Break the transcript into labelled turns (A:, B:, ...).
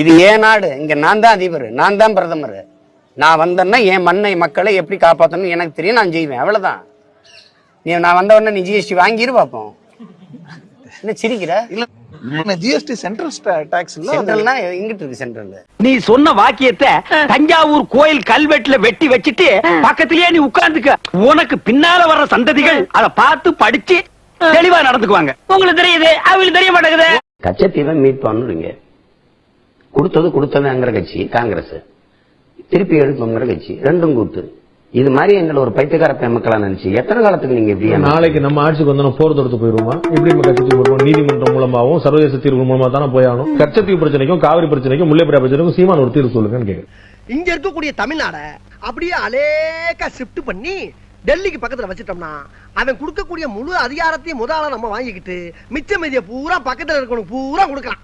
A: இது ஏன் நாடு. இங்க நான் தான் அதிபர். நான் தான் பிரதமர். நான் வந்தேன்னா என் மண்ணை மக்களை எப்படி காப்பாற்றணும்னு எனக்கு தெரியும் நான் செய்வேன். அவ்வளவுதான். நீ நான் வந்த உடனே நீ ஜிஎஸ்டி வாங்கிரு பார்ப்போம் என்ன சிரிக்கிற?
B: இல்ல ஜிஎஸ்டி சென்ட்ரல் டாக்ஸ் இல்ல
A: சென்ட்ரல்னா இங்கிட்டு இருக்கு சென்ட்ரல்
C: நீ சொன்ன வாக்கியத்தை தஞ்சாவூர் கோயில் கல்வெட்டுல வெட்டி வச்சிட்டு பக்கத்திலேயே நீ உட்கார்ந்துக்க. உனக்கு பின்னால வர்ற சந்ததிகள் அத பார்த்து படிச்சு தெளிவா நடந்துக்குவாங்க. உங்களுக்கு தெரியுது அவங்களுக்கு தெரிய மாட்டேங்குது.
A: கச்சத்தீவை மீட் பண்ணுறீங்க கொடுத்தது கொடுத்ததுங்கிற கட்சி காங்கிரஸ். திருப்பி எடுக்கணுங்கிற கட்சி. ரெண்டும் கூத்து. இது மாதிரி எங்களை ஒரு பைத்தியக்கார பெண்மக்களா நினைச்சு எத்தனை காலத்துக்கு நீங்க இப்படி
D: நாளைக்கு நம்ம ஆட்சிக்கு வந்தோம் போர் தொடுத்து போயிருவோமா எப்படி நம்ம கட்சி போயிருவோம் நீதிமன்றம் மூலமாவும் சர்வதேச தீர்வு மூலமா தானே போயாகணும் கச்சத்தீவு பிரச்சனைக்கும் காவிரி பிரச்சனைக்கும் முல்லைப்பெரியார் பிரச்சனைக்கும் சீமான் ஒரு தீர்வு சொல்லுங்கன்னு கேக்குறேன்.
E: இங்க இருக்கக்கூடிய தமிழ்நாட அப்படியே அலேக்கா ஷிஃப்ட் பண்ணி டெல்லிக்கு பக்கத்துல வச்சிட்டோம்னா அவன் கொடுக்கக்கூடிய முழு அதிகாரத்தையும் முதல்ல நம்ம வாங்கிக்கிட்டு மிச்ச மீதியை பூரா பக்கத்துல இருக்கணும் பூரா கொடுக்கலாம்.